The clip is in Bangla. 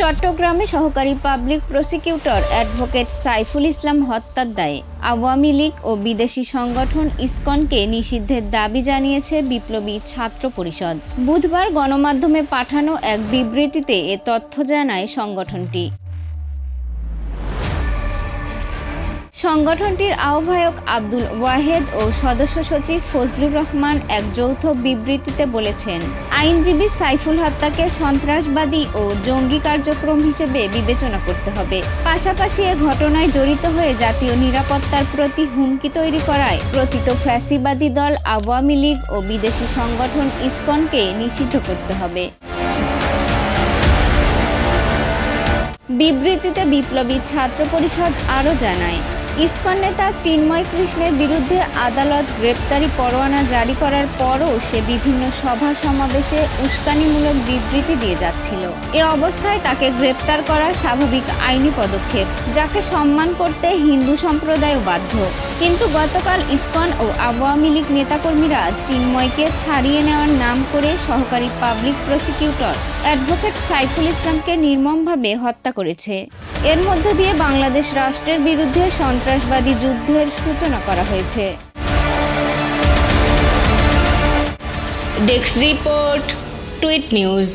চট্টগ্রামে সহকারী public prosecutor advocate Saiful Islam হত্যার দায়ে আওয়ামী লীগ ও বিদেশি সংগঠন ইসকনকে নিষিদ্ধের দাবি জানিয়েছে বিপ্লবী ছাত্র পরিষদ। বুধবার গণমাধ্যমে পাঠানো এক বিবৃতিতে এ তথ্য জানায় সংগঠনটি। সংগঠনটির আহ্বায়ক আব্দুল ওয়াহেদ ও সদস্য সচিব ফজলুর রহমান এক যৌথ বিবৃতিতে বলেছেন, আইনজীবী সাইফুল হত্যাকে সন্ত্রাসবাদী ও জঙ্গি কার্যক্রম হিসেবে বিবেচনা করতে হবে। পাশাপাশি এ ঘটনায় জড়িত হয়ে জাতীয় নিরাপত্তার প্রতি হুমকি তৈরি করায় প্রতীত ফ্যাসিবাদী দল আওয়ামী লীগ ও বিদেশি সংগঠন ইসকনকে নিষিদ্ধ করতে হবে। বিবৃতিতে বিপ্লবী ছাত্র পরিষদ আরও জানায় ইসকন নেতা চিন্ময় কৃষ্ণের বিরুদ্ধে আদালত গ্রেপ্তারি পরোয়ানা জারি করার পরও সে বিভিন্ন সভা সমাবেশে উস্কানিমূলক বিবৃতি দিয়ে যাচ্ছিল। এ অবস্থায় তাকে গ্রেপ্তার করা স্বাভাবিক আইনি পদক্ষেপ, যাকে সম্মান করতে হিন্দু সম্প্রদায়ও বাধ্য। কিন্তু গতকাল ইস্কন ও আওয়ামী লীগ নেতাকর্মীরা চিন্ময়কে ছাড়িয়ে নেওয়ার নাম করে সহকারী পাবলিক প্রসিকিউটর অ্যাডভোকেট সাইফুল ইসলামকে নির্মমভাবে হত্যা করেছে। এর মধ্য দিয়ে বাংলাদেশ রাষ্ট্রের বিরুদ্ধে সন্ত্রাসবাদী যুদ্ধের সূচনা করা হয়েছে। Desk report tweet news.